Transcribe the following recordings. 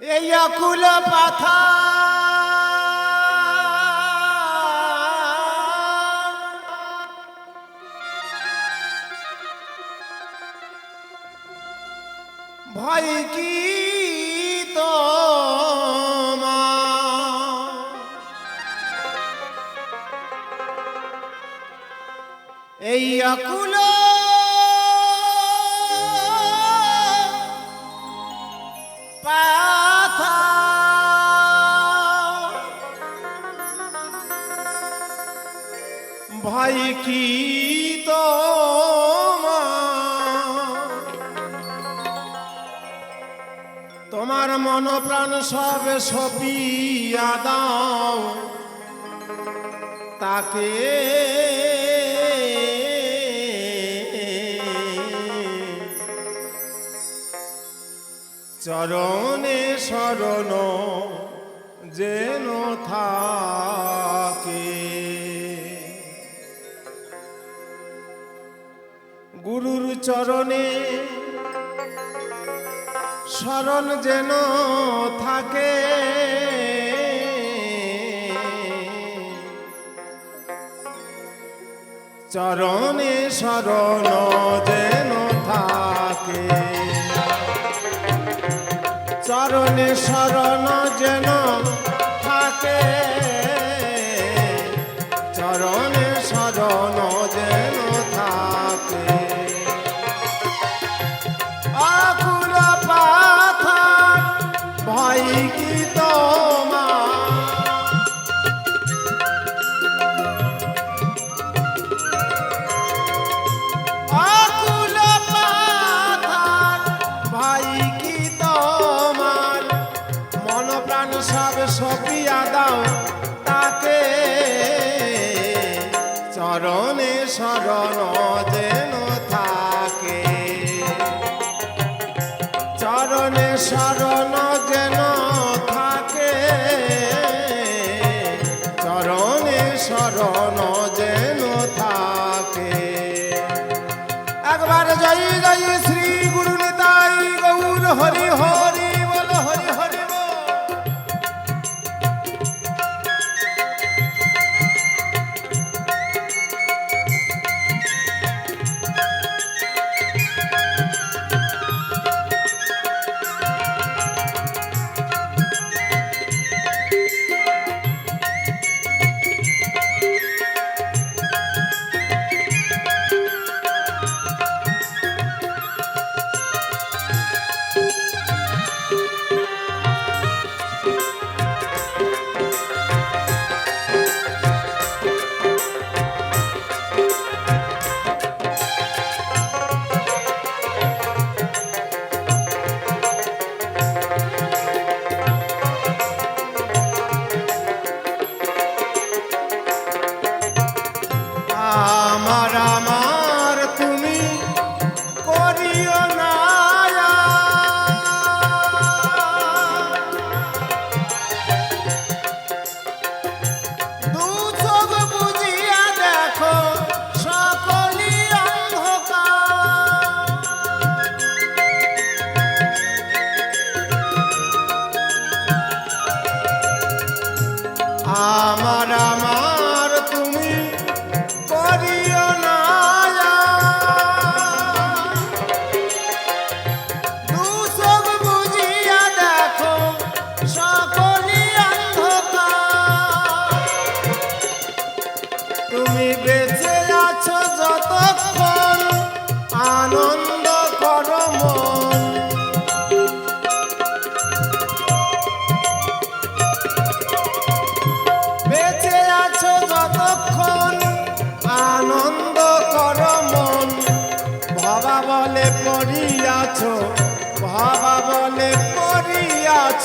এই আকুল পাথা। ভয় কি এই আকুল ভাই কি তো তোমার মন প্রাণ সব সপিয়া দাও। তাকে চরণে শরণ যেন থাকে। চরণে। শরণ যেন থাকে। চরণে শরণ যেন থাকে। চরণে শরণ যেন থাকে। শরণ যেন থাকে। চরণে শরণ যেন থাকে। একবার জয় জয় শ্রী গুরু নিতাই গৌর হরি হরি।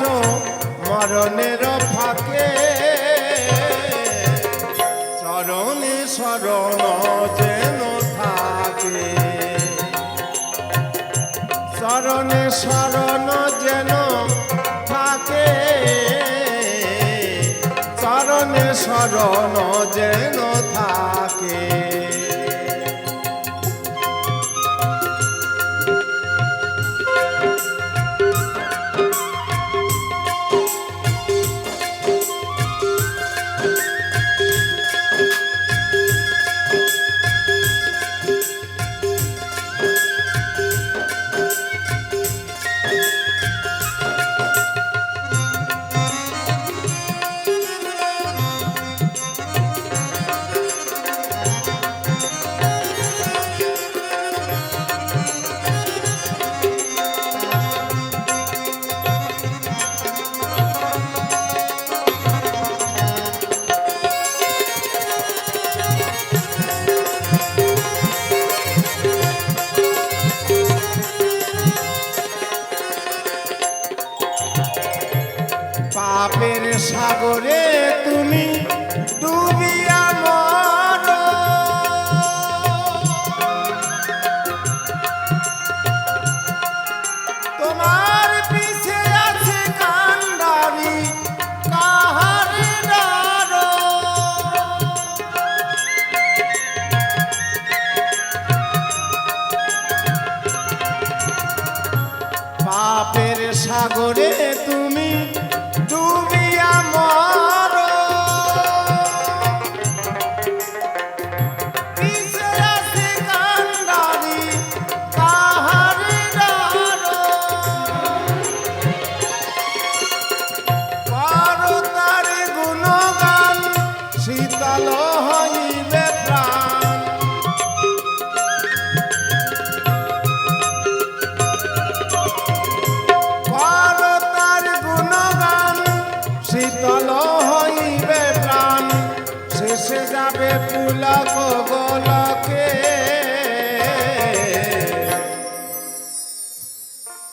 পড়িয়াছো মরণের ফাঁকে। চরণে শরণ যেন থাকে। চরণে শরণ যেন থাকে। চরণে শরণ যেন থাকে।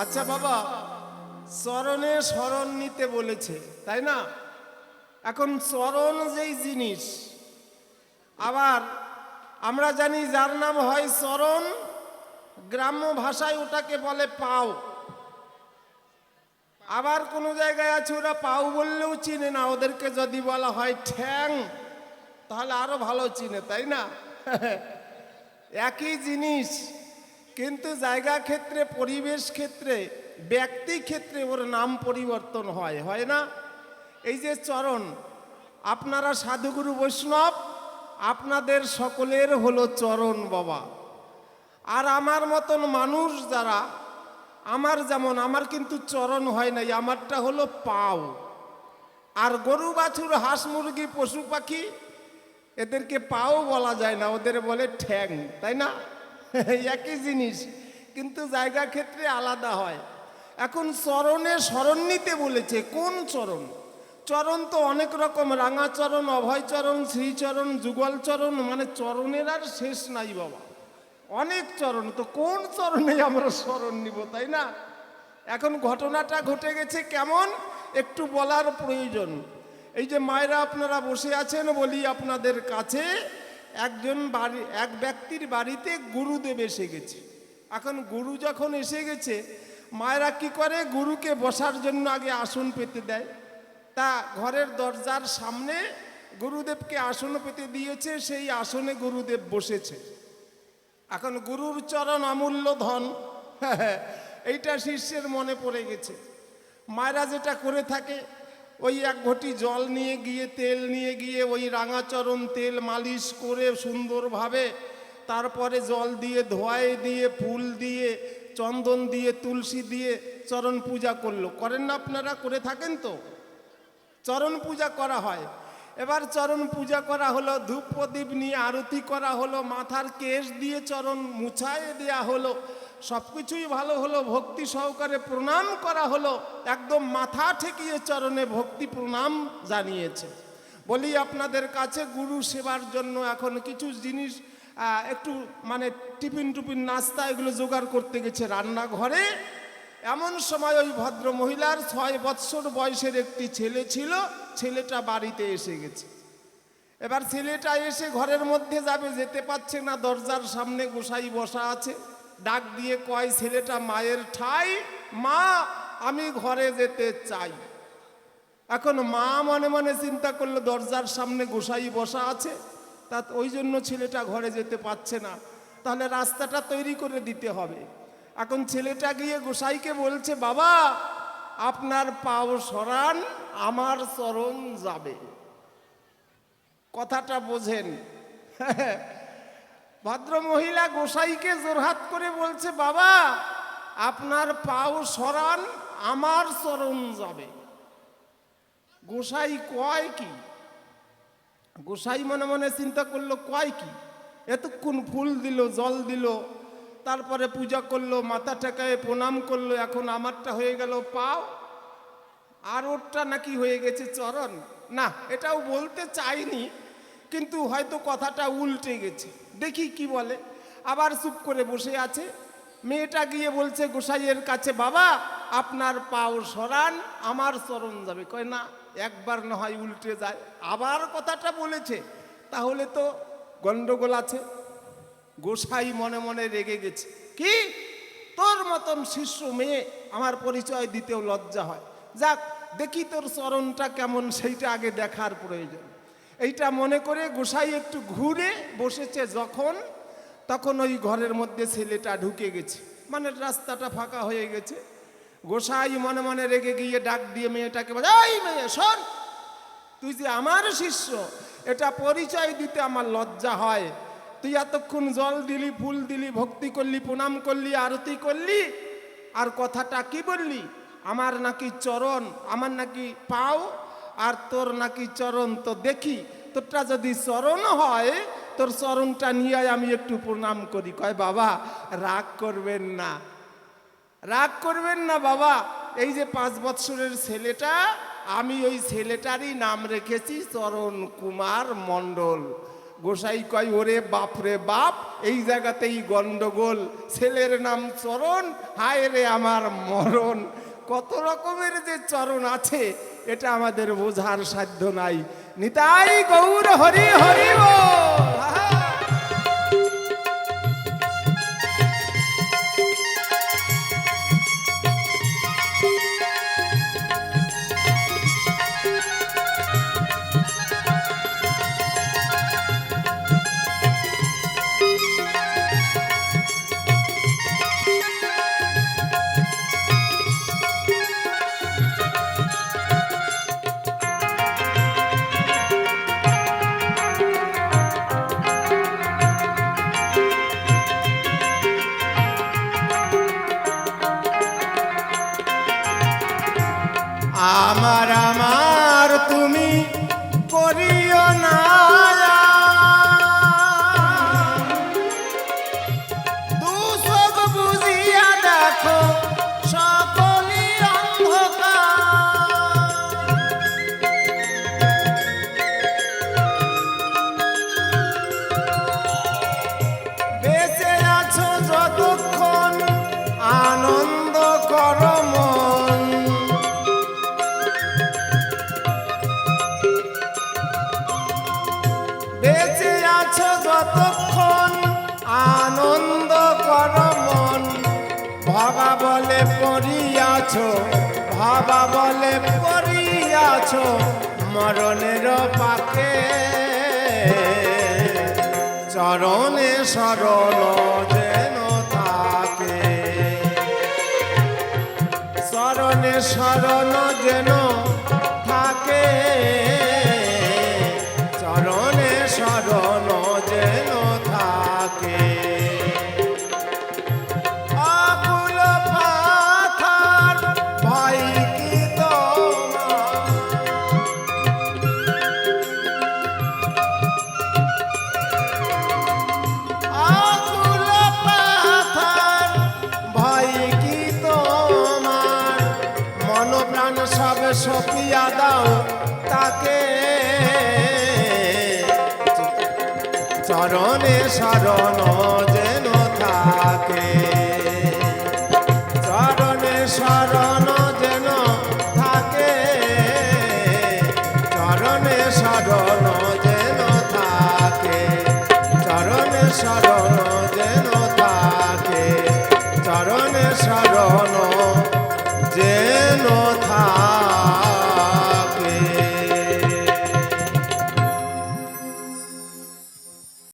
আচ্ছা বাবা চরণে স্মরণ নিতে বলেছে তাই না? এখন চরণ যেই জিনিস, আবার আমরা জানি যার নাম হয় চরণ, গ্রাম্য ভাষায় ওটাকে বলে পাও। আবার কোনো জায়গায় আছে ওরা পাও বললেও চিনে না, ওদেরকে যদি বলা হয় ঠ্যাং, তাহলে আরও ভালো চিনে, তাই না? একই জিনিস, কিন্তু জায়গা ক্ষেত্রে, পরিবেশ ক্ষেত্রে, ব্যক্তি ক্ষেত্রে ওর নাম পরিবর্তন হয় হয় না? এই যে চরণ, আপনারা সাধুগুরু বৈষ্ণব, আপনাদের সকলের হলো চরণ বাবা। আর আমার মতন মানুষ যারা, আমার যেমন, আমার কিন্তু চরণ হয় নাই, আমারটা হলো পাও। আর গরু, বাছুর, হাঁস, মুরগি, পশু, পাখি, এদেরকে পাও বলা যায় না, ওদের বলে ঠ্যাং, তাই না? একই জিনিস, কিন্তু জায়গা ক্ষেত্রে আলাদা হয়। এখন চরণে স্মরণ নিতে বলেছে, কোন চরণ? চরণ তো অনেক রকম, রাঙা চরণ, অভয় শ্রীচরণ যুগল চরণ মানে চরণের আর শেষ নাই বাবা। অনেক চরণ, তো কোন চরণে আমরা স্মরণ নিব, তাই না? এখন ঘটনাটা ঘটে গেছে কেমন? একটু বলার প্রয়োজন। এই যে মায়েরা আপনারা বসে আছেন, বলি আপনাদের কাছে, একজন বাড়ি, এক ব্যক্তির বাড়িতে গুরুদেব এসে গেছে। এখন গুরু যখন এসে গেছে, মায়েরা কি করে? গুরুকে বসার জন্য আগে আসন পেতে দেয়। তা ঘরের দরজার সামনে গুরুদেবকে আসন পেতে দিয়েছে, সেই আসনে গুরুদেব বসেছে। এখন গুরুর চরণ অমূল্য ধন। এইটা শিষ্যের মনে পড়ে গেছে। মায়েরা যেটা করে থাকে, ওই এক ঘটি জল নিয়ে গিয়ে, তেল নিয়ে গিয়ে, ওই রাঙাচরণ তেল মালিশ করে সুন্দরভাবে তারপরে জল দিয়ে, ধোয়াই দিয়ে, ফুল দিয়ে, চন্দন দিয়ে, তুলসী দিয়ে চরণ পূজা করল। করেন না আপনারা? করে থাকেন তো? চরণ পূজা করা হয়। এবার চরণ পূজা করা হলো, ধূপ প্রদীপ নিয়ে আরতি করা হলো, মাথার কেশ দিয়ে চরণ মুছায় দেয়া হলো সব কিছুই ভালো হলো, ভক্তি সহকারে প্রণাম করা হলো, একদম মাথা ঠেকিয়ে চরণে ভক্তি প্রণাম জানিয়েছে। বলি আপনাদের কাছে গুরু সেবার জন্য এখন কিছু জিনিস একটু মানে টিফিন টুপিন নাস্তা এগুলো জোগাড় করতে গেছে রান্নাঘরে। এমন সময় ওই ভদ্র মহিলার ছয় বৎসর বয়সের একটি ছেলে ছিল, ছেলেটা বাড়িতে এসে গেছে। এবার ছেলেটা এসে ঘরের মধ্যে যাবে, যেতে পারছে না, দরজার সামনে গোসাই বসা আছে। ডাক দিয়ে কয়, ছেলেটা মায়ের ঠাই, মা, আমি ঘরে যেতে চাই। এখন মা মনে মনে চিন্তা করল, দরজার সামনে গোসাই বসা আছে, তা ওই জন্য ছেলেটা ঘরে যেতে পারছে না। তাহলে রাস্তাটা তৈরি করে দিতে হবে। এখন ছেলেটা গিয়ে গোসাইকে বলছে, বাবা, আপনার পাও সরান, আমার চরণ যাবে। কথাটা বোঝেন। ভদ্র মহিলা গোসাইকে জোরহাত করে বলছে, বাবা, আপনার পাও সরান, আমার চরণ যাবে। গোসাই কয় কি? গোসাই মনে মনে চিন্তা করল, কয় কি? এতক্ষণ ফুল দিল, জল দিল তারপরে পূজা করল, মাথা ঠেকায় প্রণাম করল, এখন আমারটা হয়ে গেল পাও। আর ওরটা নাকি হয়ে গেছে চরণ। না, এটাও বলতে চাইনি, কিন্তু হয়তো কথাটা উল্টে গেছে। দেখি কি বলে। আবার চুপ করে বসে আছে। মেয়েটা গিয়ে বলছে, গোসাইয়ের কাছে, বাবা, আপনার পাও সরান, আমার চরণ যাবে। কয়, না, একবার না হয় উল্টে যায়। আবার কথাটা বলেছে। তাহলে তো গন্ডগোল আছে। গোসাই মনে মনে রেগে গেছে। কি? তোর মতন শিষ্য মেয়ে আমার পরিচয় দিতেও লজ্জা হয়। যাক, দেখি তোর চরণটা কেমন, সেইটা আগে দেখার প্রয়োজন। এইটা মনে করে গোসাই একটু ঘুরে বসেছে যখন, তখন ওই ঘরের মধ্যে ছেলেটা ঢুকে গেছে। মানে রাস্তাটা ফাঁকা হয়ে গেছে। গোসাই মনে মনে রেগে গিয়ে ডাক দিয়ে মেয়েটাকে বলে, এই মেয়ে, শোন, তুই যে আমার শিষ্য, এটা পরিচয় দিতে আমার লজ্জা হয়। তুই এতক্ষণ জল দিলি, ফুল দিলি, ভক্তি করলি, প্রণাম করলি, আরতি করলি, আর কথাটা কি বললি? আমার নাকি চরণ, আমার নাকি পাও, আর তোর নাকি চরণ তো দেখি। তোরটা যদি চরণ হয়, তোর চরণটা নিয়ে আমি একটু প্রণাম করি। কয়, বাবা, রাগ করবেন না। রাগ করবেন না, বাবা। এই যে পাঁচ বৎসরের ছেলেটা, আমি ওই ছেলেটারই নাম রেখেছি, চরণ কুমার মণ্ডল। গোসাই কয়, ওরে বাপ রে বাপ, এই জায়গাতেই গন্ডগোল। ছেলের নাম চরণ, হায় রে আমার মরণ। কত রকমের যে চরণ আছে, এটা আমাদের বোঝার সাধ্য নাই। নিতাই গৌর হরি হরি বল। পড়িয়াছ ভাবা বলে পড়িয়াছো মরণের পাকে। চরণে সরল যেন থাকে চরণে শরণ যেন শরণ